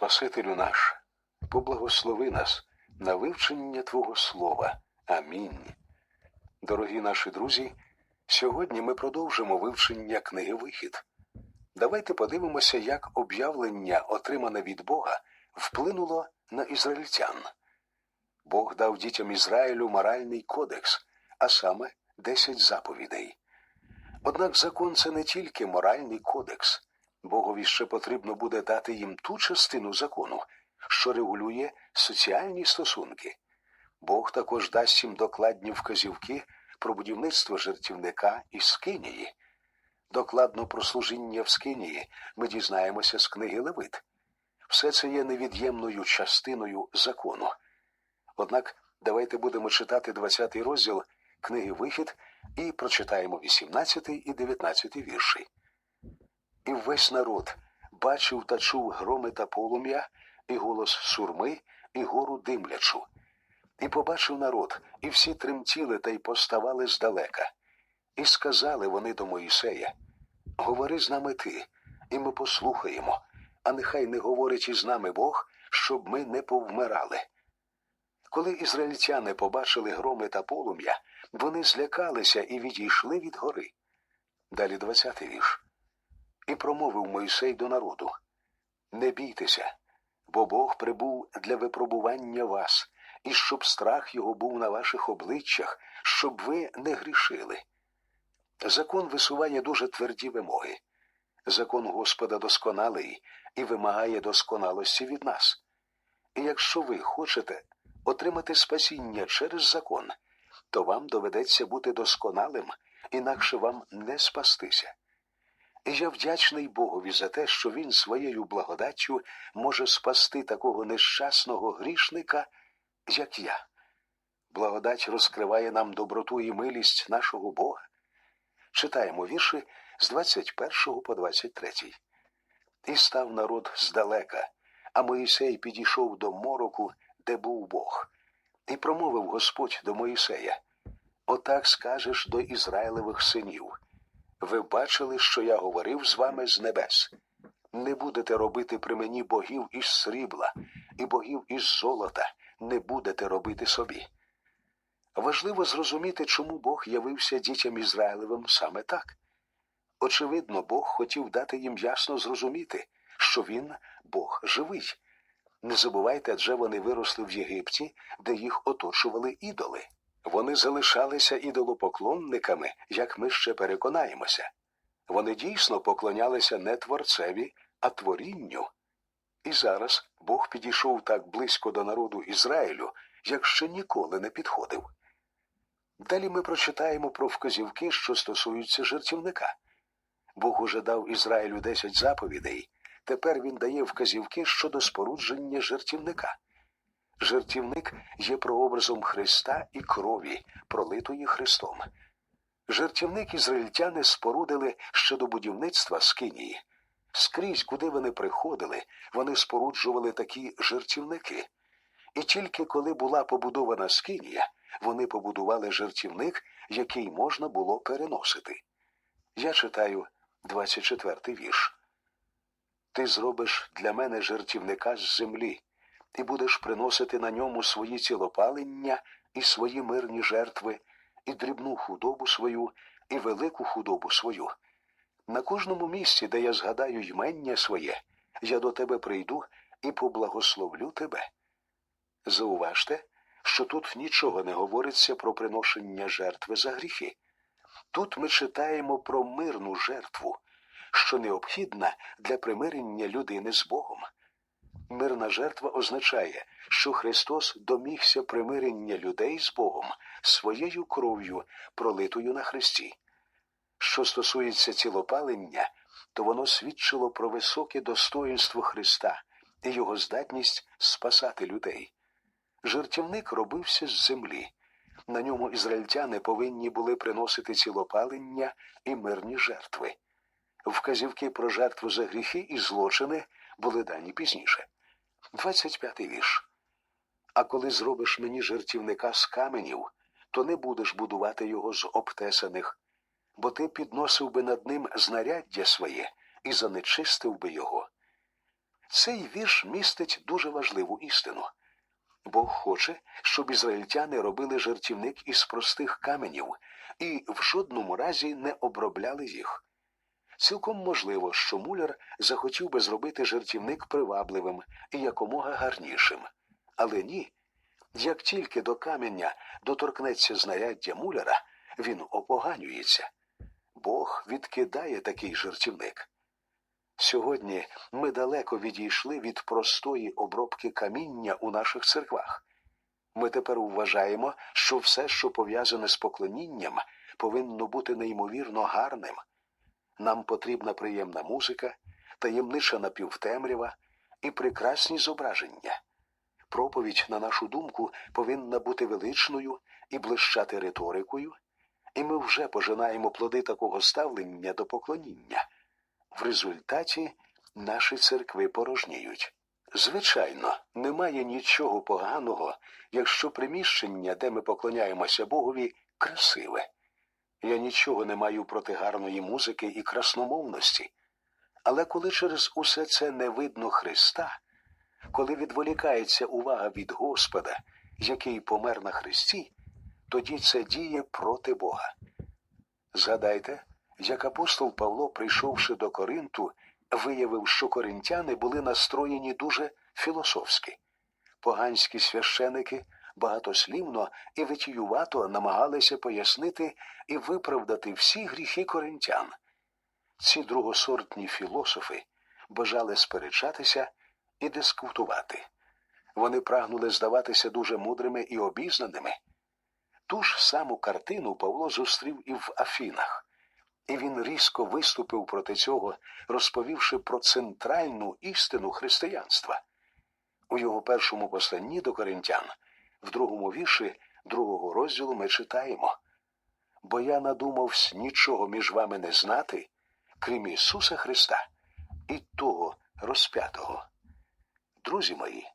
Спасителю наш, поблагослови нас на вивчення Твого Слова. Амінь. Дорогі наші друзі, сьогодні ми продовжимо вивчення книги Вихід. Давайте подивимося, як об'явлення, отримане від Бога, вплинуло на ізраїльтян. Бог дав дітям Ізраїлю моральний кодекс, а саме 10 заповідей. Однак закон це не тільки моральний кодекс. Богові ще потрібно буде дати їм ту частину закону, що регулює соціальні стосунки. Бог також дасть їм докладні вказівки про будівництво жертівника і скинії. Докладно про служіння в скинії ми дізнаємося з книги Левит. Все це є невід'ємною частиною закону. Однак давайте будемо читати 20 розділ книги Вихід і прочитаємо 18 і 19 вірші. І весь народ бачив та чув громи та полум'я, і голос сурми, і гору димлячу. І побачив народ, і всі тремтіли та й поставали здалека. І сказали вони до Моїсея: Говори з нами ти, і ми послухаємо, а нехай не говорить із нами Бог, щоб ми не повмирали. Коли ізраїльтяни побачили громи та полум'я, вони злякалися і відійшли від гори. Далі двадцятий вірш. І промовив Мойсей до народу: Не бійтеся, бо Бог прибув для випробування вас, і щоб страх його був на ваших обличчях, щоб ви не грішили. Закон висуває дуже тверді вимоги. Закон Господа досконалий і вимагає досконалості від нас. І якщо ви хочете отримати спасіння через закон, то вам доведеться бути досконалим, інакше вам не спастися. І я вдячний Богові за те, що Він своєю благодаттю може спасти такого нещасного грішника, як я. Благодать розкриває нам доброту і милість нашого Бога. Читаємо вірші з 21 по 23. І став народ здалека, а Моїсей підійшов до мороку, де був Бог, і промовив Господь до Моїсея: Отак скажеш до Ізраїлевих синів. Ви бачили, що я говорив з вами з небес. Не будете робити при мені богів із срібла і богів із золота, не будете робити собі. Важливо зрозуміти, чому Бог явився дітям Ізраїлевим саме так. Очевидно, Бог хотів дати їм ясно зрозуміти, що він Бог живий. Не забувайте, адже вони виросли в Єгипті, де їх оточували ідоли. Вони залишалися ідолопоклонниками, як ми ще переконаємося. Вони дійсно поклонялися не творцеві, а творінню. І зараз Бог підійшов так близько до народу Ізраїлю, як ще ніколи не підходив. Далі ми прочитаємо про вказівки, що стосуються жертівника. Бог уже дав Ізраїлю десять заповідей, тепер він дає вказівки щодо спорудження жертівника. Жертівник є прообразом Христа і крові, пролитої Христом. Жертівник ізраїльтяни спорудили ще до будівництва Скинії. Скрізь, куди вони приходили, вони споруджували такі жертівники. І тільки коли була побудована Скинія, вони побудували жертівник, який можна було переносити. Я читаю 24-й вірш. Ти зробиш для мене жертівника з землі, і будеш приносити на ньому свої цілопалення і свої мирні жертви, і дрібну худобу свою, і велику худобу свою. На кожному місці, де я згадаю ймення своє, я до тебе прийду і поблагословлю тебе. Зауважте, що тут нічого не говориться про приношення жертви за гріхи. Тут ми читаємо про мирну жертву, що необхідна для примирення людини з Богом. Мирна жертва означає, що Христос домігся примирення людей з Богом своєю кров'ю, пролитою на Христі. Що стосується цілопалення, то воно свідчило про високе достоїнство Христа і його здатність спасати людей. Жертівник робився з землі. На ньому ізраїльтяни повинні були приносити цілопалення і мирні жертви. Вказівки про жертву за гріхи і злочини були дані пізніше. 25-й вірш. А коли зробиш мені жертівника з каменів, то не будеш будувати його з обтесаних, бо ти підносив би над ним знаряддя своє і занечистив би його. Цей вірш містить дуже важливу істину. Бог хоче, щоб ізраїльтяни робили жертівник із простих каменів і в жодному разі не обробляли їх. Цілком можливо, що муляр захотів би зробити жертівник привабливим і якомога гарнішим. Але ні. Як тільки до каменя доторкнеться знаряддя муляра, він опоганюється. Бог відкидає такий жертівник. Сьогодні ми далеко відійшли від простої обробки каміння у наших церквах. Ми тепер вважаємо, що все, що пов'язане з поклонінням, повинно бути неймовірно гарним. Нам потрібна приємна музика, таємнича напівтемрява і прекрасні зображення. Проповідь, на нашу думку, повинна бути величною і блищати риторикою, і ми вже пожинаємо плоди такого ставлення до поклоніння. В результаті наші церкви порожніють. Звичайно, немає нічого поганого, якщо приміщення, де ми поклоняємося Богові, красиве. Я нічого не маю проти гарної музики і красномовності. Але коли через усе це не видно Христа, коли відволікається увага від Господа, який помер на Христі, тоді це діє проти Бога. Згадайте, як апостол Павло, прийшовши до Коринту, виявив, що коринтяни були настроєні дуже філософськи. Поганські священики багатослівно і витіювато намагалися пояснити і виправдати всі гріхи коринтян. Ці другосортні філософи бажали сперечатися і дискутувати. Вони прагнули здаватися дуже мудрими і обізнаними. Ту ж саму картину Павло зустрів і в Афінах, і він різко виступив проти цього, розповівши про центральну істину християнства. У його першому посланні до коринтян, в другому вірші другого розділу ми читаємо Бо я надумавсь нічого між вами не знати, крім Ісуса Христа і того розп'ятого. Друзі мої,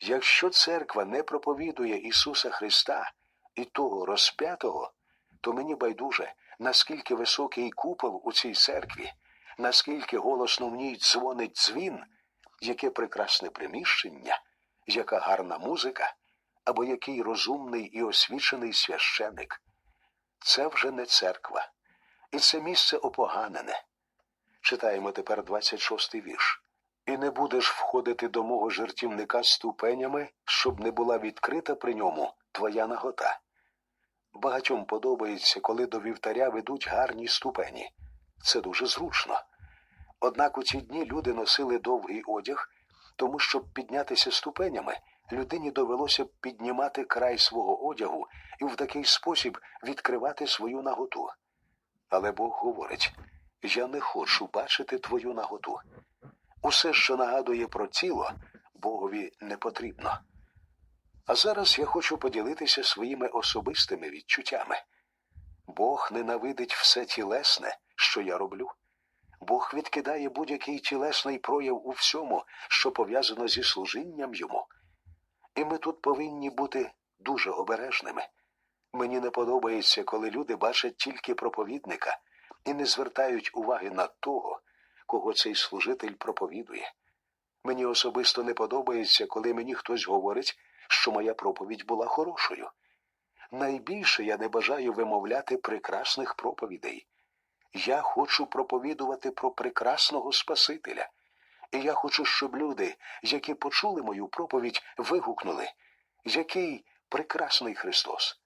якщо церква не проповідує Ісуса Христа і того розп'ятого, то мені байдуже, наскільки високий купол у цій церкві, наскільки голосно в ній дзвонить дзвін, яке прекрасне приміщення, яка гарна музика, або який розумний і освічений священик. Це вже не церква, і це місце опоганене. Читаємо тепер 26-й вірш. І не будеш входити до мого жертівника ступенями, щоб не була відкрита при ньому твоя нагота. Багатьом подобається, коли до вівтаря ведуть гарні ступені. Це дуже зручно. Однак у ці дні люди носили довгий одяг, тому щоб піднятися ступенями, людині довелося б піднімати край свого одягу і в такий спосіб відкривати свою наготу. Але Бог говорить я не хочу бачити твою наготу. Усе, що нагадує про тіло, Богові не потрібно. А зараз я хочу поділитися своїми особистими відчуттями. Бог ненавидить все тілесне, що я роблю. Бог відкидає будь-який тілесний прояв у всьому, що пов'язано зі служінням йому. І ми тут повинні бути дуже обережними. Мені не подобається, коли люди бачать тільки проповідника і не звертають уваги на того, кого цей служитель проповідує. Мені особисто не подобається, коли мені хтось говорить, що моя проповідь була хорошою. Найбільше я не бажаю вимовляти прекрасних проповідей. Я хочу проповідувати про прекрасного Спасителя. І я хочу, щоб люди, які почули мою проповідь, вигукнули, який прекрасний Христос.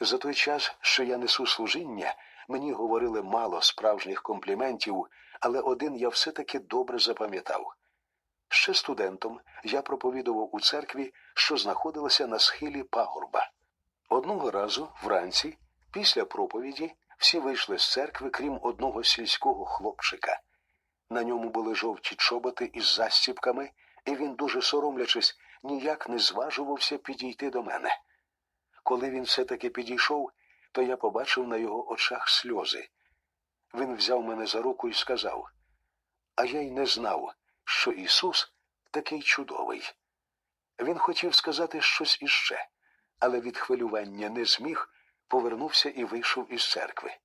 За той час, що я несу служіння, мені говорили мало справжніх компліментів, але один я все-таки добре запам'ятав. Ще студентом я проповідував у церкві, що знаходилася на схилі пагорба. Одного разу, вранці, після проповіді, всі вийшли з церкви, крім одного сільського хлопчика. На ньому були жовті чоботи із застіпками, і він, дуже соромлячись, ніяк не зважувався підійти до мене. Коли він все-таки підійшов, то я побачив на його очах сльози. Він взяв мене за руку і сказав, а я й не знав, що Ісус такий чудовий. Він хотів сказати щось іще, але від хвилювання не зміг, повернувся і вийшов із церкви.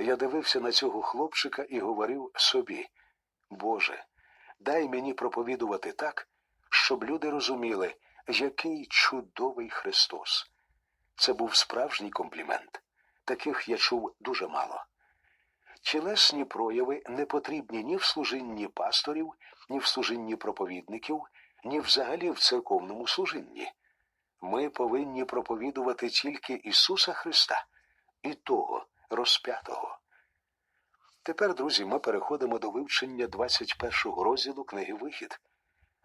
Я дивився на цього хлопчика і говорив собі Боже, дай мені проповідувати так, щоб люди розуміли, який чудовий Христос. Це був справжній комплімент. Таких я чув дуже мало. Тілесні прояви не потрібні ні в служінні пасторів, ні в служінні проповідників, ні взагалі в церковному служінні. Ми повинні проповідувати тільки Ісуса Христа і того розп'ятого. Тепер, друзі, ми переходимо до вивчення 21-го розділу книги Вихід.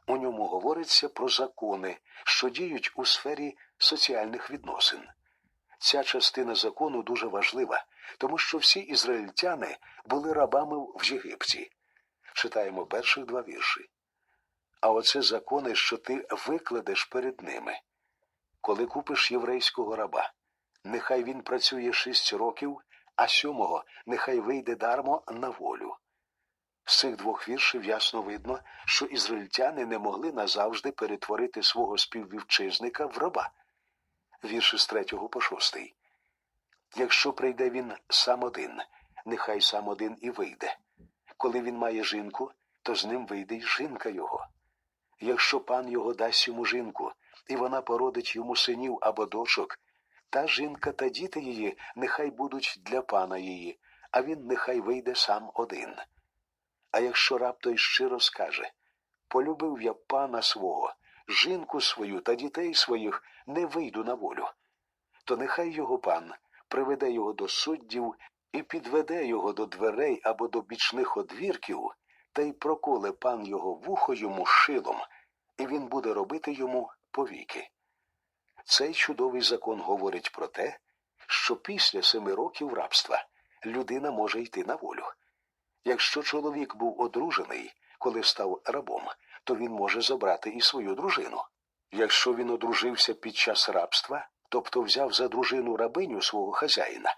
У ньому говориться про закони, що діють у сфері соціальних відносин. Ця частина закону дуже важлива, тому що всі ізраїльтяни були рабами в Єгипті. Читаємо перших два вірші. А оце закони, що ти викладеш перед ними. Коли купиш єврейського раба, нехай він працює шість років, а сьомого нехай вийде дармо на волю. З цих двох віршів ясно видно, що ізраїльтяни не могли назавжди перетворити свого співвівчизника в раба. Вірші з третього по шостий. Якщо прийде він сам один, нехай сам один і вийде. Коли він має жінку, то з ним вийде й жінка його. Якщо пан його дасть йому жінку, і вона породить йому синів або дочок, та жінка та діти її нехай будуть для пана її, а він нехай вийде сам один. А якщо раб той щиро скаже Полюбив я пана свого, жінку свою та дітей своїх не вийду на волю, то нехай його пан приведе його до суддів і підведе його до дверей або до бічних одвірків, та й проколе пан його вухо йому шилом, і він буде робити йому повіки. Цей чудовий закон говорить про те, що після семи років рабства людина може йти на волю. Якщо чоловік був одружений, коли став рабом, то він може забрати і свою дружину. Якщо він одружився під час рабства, тобто взяв за дружину рабиню свого хазяїна,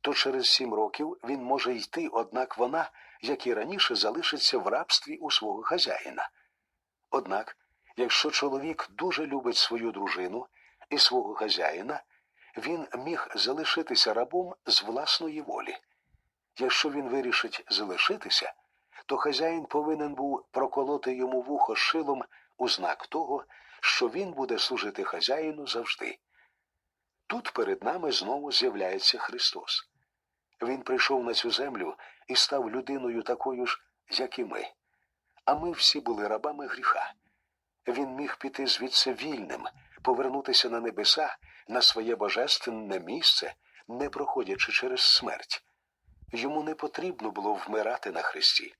то через сім років він може йти, однак вона, як і раніше, залишиться в рабстві у свого хазяїна. Однак, якщо чоловік дуже любить свою дружину і свого хазяїна, він міг залишитися рабом з власної волі. Якщо він вирішить залишитися, то хазяїн повинен був проколоти йому вухо шилом у знак того, що він буде служити хазяїну завжди. Тут перед нами знову з'являється Христос. Він прийшов на цю землю і став людиною такою ж, як і ми. А ми всі були рабами гріха. Він міг піти звідси вільним, повернутися на небеса, на своє божественне місце, не проходячи через смерть. Йому не потрібно було вмирати на хресті.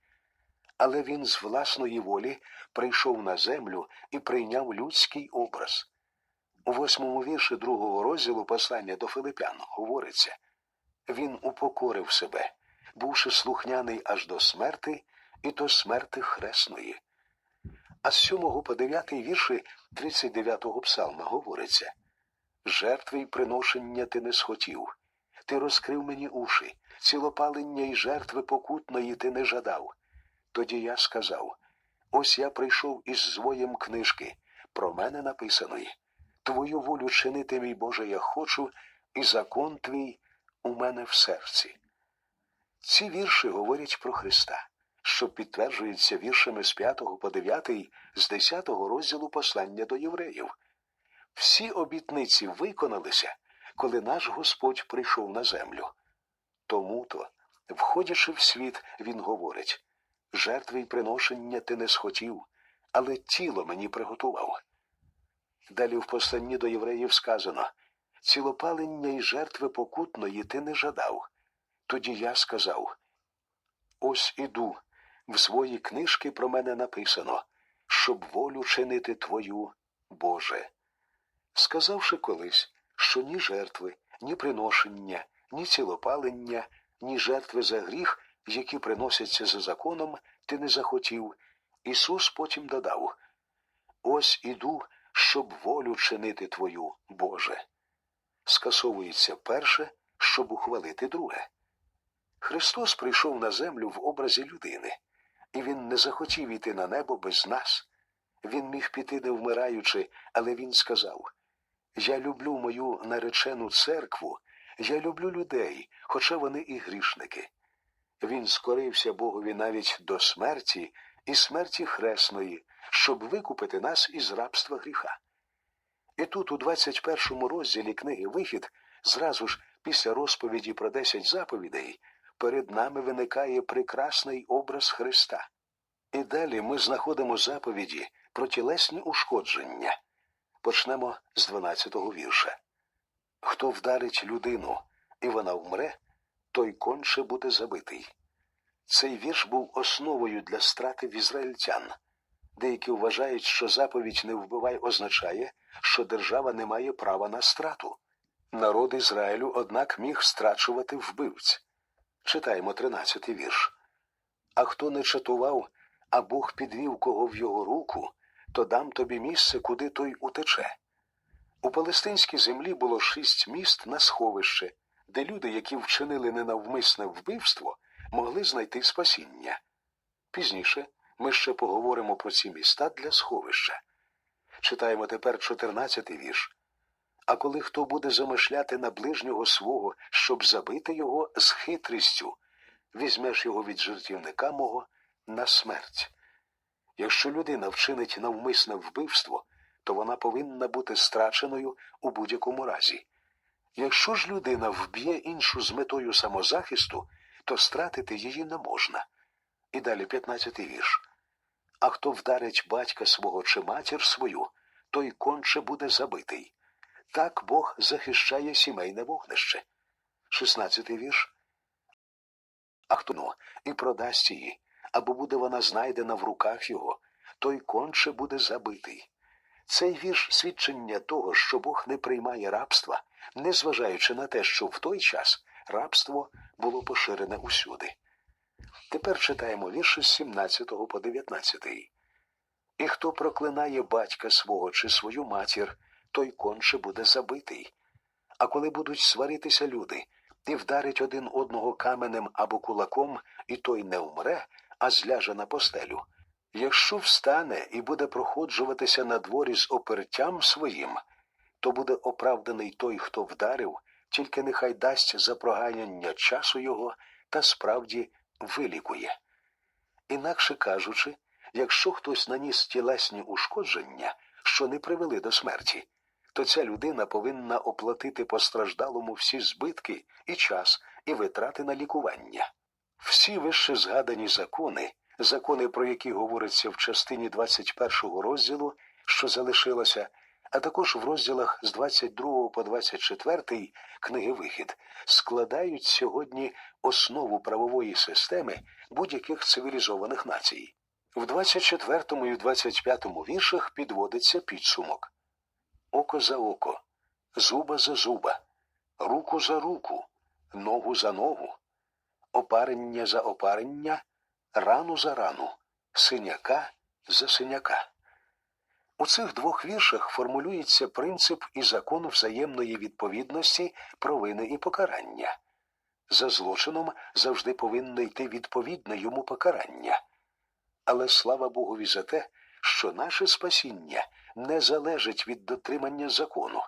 Але він з власної волі прийшов на землю і прийняв людський образ. У восьмому вірші другого розділу послання до Филипян говориться він упокорив себе, бувши слухняний аж до смерти і до смерти хресної. А з сьомого по дев'ятий вірші 39-го псалма говориться Жертви й приношення ти не схотів, ти розкрив мені уші, цілопалення й жертви покутної ти не жадав. Тоді я сказав ось я прийшов із звоєм книжки, про мене написаної. Твою волю чинити, мій Боже, я хочу, і закон твій у мене в серці. Ці вірші говорять про Христа, що підтверджується віршами з 5 по 9, з 10 розділу послання до євреїв. Всі обітниці виконалися, коли наш Господь прийшов на землю. Тому то, входячи в світ, Він говорить жертви й приношення ти не схотів, але тіло мені приготував. Далі в посланні до євреїв сказано цілопалення й жертви покутної ти не жадав. Тоді я сказав Ось іду, в свої книжки про мене написано, щоб волю чинити твою, Боже. Сказавши колись, що ні жертви, ні приношення, ні цілопалення, ні жертви за гріх, які приносяться за законом, ти не захотів, Ісус потім додав Ось іду, щоб волю чинити твою, Боже. Скасовується перше, щоб ухвалити друге. Христос прийшов на землю в образі людини, і Він не захотів іти на небо без нас. Він міг піти не вмираючи, але Він сказав Я люблю мою наречену церкву, я люблю людей, хоча вони і грішники. Він скорився Богові навіть до смерті і смерті хресної, щоб викупити нас із рабства гріха. І тут, у 21 розділі книги Вихід, зразу ж після розповіді про десять заповідей, перед нами виникає прекрасний образ Христа. І далі ми знаходимо заповіді про тілесні ушкодження. Почнемо з 12-го вірша. Хто вдарить людину, і вона вмре, той конче буде забитий. Цей вірш був основою для страти в ізраїльтян. Деякі вважають, що заповідь не вбивай означає, що держава не має права на страту. Народ Ізраїлю, однак, міг страчувати вбивць. Читаємо 13-й вірш. А хто не чатував, а Бог підвів кого в його руку, то дам тобі місце, куди той утече. У палестинській землі було шість міст на сховище, де люди, які вчинили ненавмисне вбивство, могли знайти спасіння. Пізніше ми ще поговоримо про ці міста для сховища. Читаємо тепер 14-й вірш. А коли хто буде замишляти на ближнього свого, щоб забити його з хитрістю, візьмеш його від жертівника мого на смерть. Якщо людина вчинить навмисне вбивство, то вона повинна бути страченою у будь-якому разі. Якщо ж людина вб'є іншу з метою самозахисту, то стратити її не можна. І далі 15-й вірш. А хто вдарить батька свого чи матір свою, той конче буде забитий. Так Бог захищає сімейне вогнище. 16-й вірш. А хто ну, і продасть її, або буде вона знайдена в руках його, той конче буде забитий. Цей вірш свідчення того, що Бог не приймає рабства, незважаючи на те, що в той час рабство було поширене усюди. Тепер читаємо вірші з 17 по 19. І хто проклинає батька свого чи свою матір, той конче буде забитий. А коли будуть сваритися люди, і вдарить один одного каменем або кулаком, і той не вмре, а зляже на постелю. Якщо встане і буде проходжуватися на дворі з опертям своїм, то буде оправданий той, хто вдарив, тільки нехай дасть за проганяння часу його та справді вилікує. Інакше кажучи, якщо хтось наніс тілесні ушкодження, що не привели до смерті, то ця людина повинна оплатити постраждалому всі збитки і час, і витрати на лікування. Всі вище згадані закони, закони, про які говориться в частині 21 розділу, що залишилося, а також в розділах з 22 по 24 книги Вихід, складають сьогодні основу правової системи будь-яких цивілізованих націй. В 24 і 25 віршах підводиться підсумок око за око, зуба за зуба, руку за руку, ногу за ногу, опарення за опарення, рану за рану, синяка за синяка. У цих двох віршах формулюється принцип і закон взаємної відповідності провини і покарання. За злочином завжди повинно йти відповідне йому покарання. Але слава Богові за те, що наше спасіння не залежить від дотримання закону.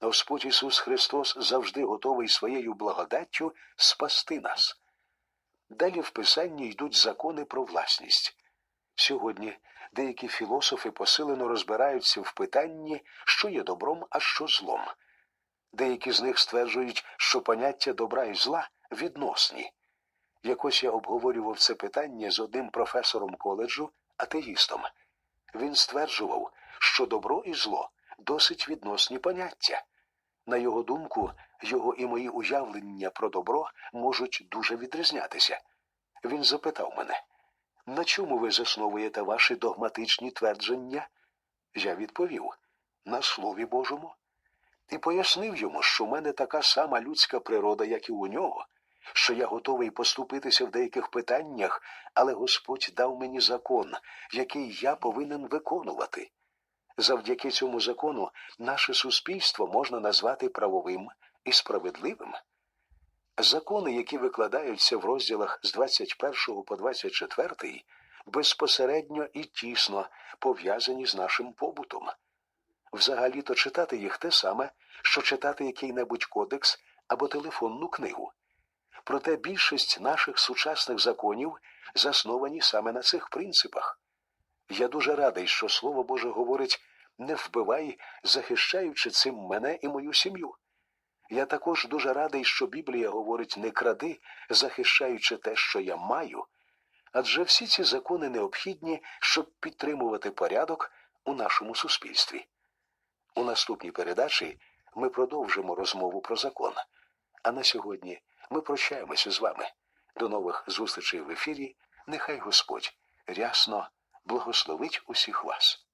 Господь Ісус Христос завжди готовий своєю благодаттю спасти нас. Далі в Писанні йдуть закони про власність. Сьогодні деякі філософи посилено розбираються в питанні, що є добром, а що злом. Деякі з них стверджують, що поняття добра і зла відносні. Якось я обговорював це питання з одним професором коледжу, атеїстом. Він стверджував, що добро і зло досить відносні поняття. На його думку, його і мої уявлення про добро можуть дуже відрізнятися. Він запитав мене, на чому ви засновуєте ваші догматичні твердження? Я відповів на Слові Божому. І пояснив йому, що в мене така сама людська природа, як і у нього, що я готовий поступитися в деяких питаннях, але Господь дав мені закон, який я повинен виконувати. Завдяки цьому закону наше суспільство можна назвати правовим і справедливим. Закони, які викладаються в розділах з 21 по 24, безпосередньо і тісно пов'язані з нашим побутом. Взагалі-то читати їх те саме, що читати який-небудь кодекс або телефонну книгу. Проте більшість наших сучасних законів засновані саме на цих принципах. Я дуже радий, що Слово Боже говорить не вбивай, захищаючи цим мене і мою сім'ю. Я також дуже радий, що Біблія говорить не кради, захищаючи те, що я маю, адже всі ці закони необхідні, щоб підтримувати порядок у нашому суспільстві. У наступній передачі ми продовжимо розмову про закон. А на сьогодні ми прощаємося з вами. До нових зустрічей в ефірі. Нехай Господь рясно благословить усіх вас.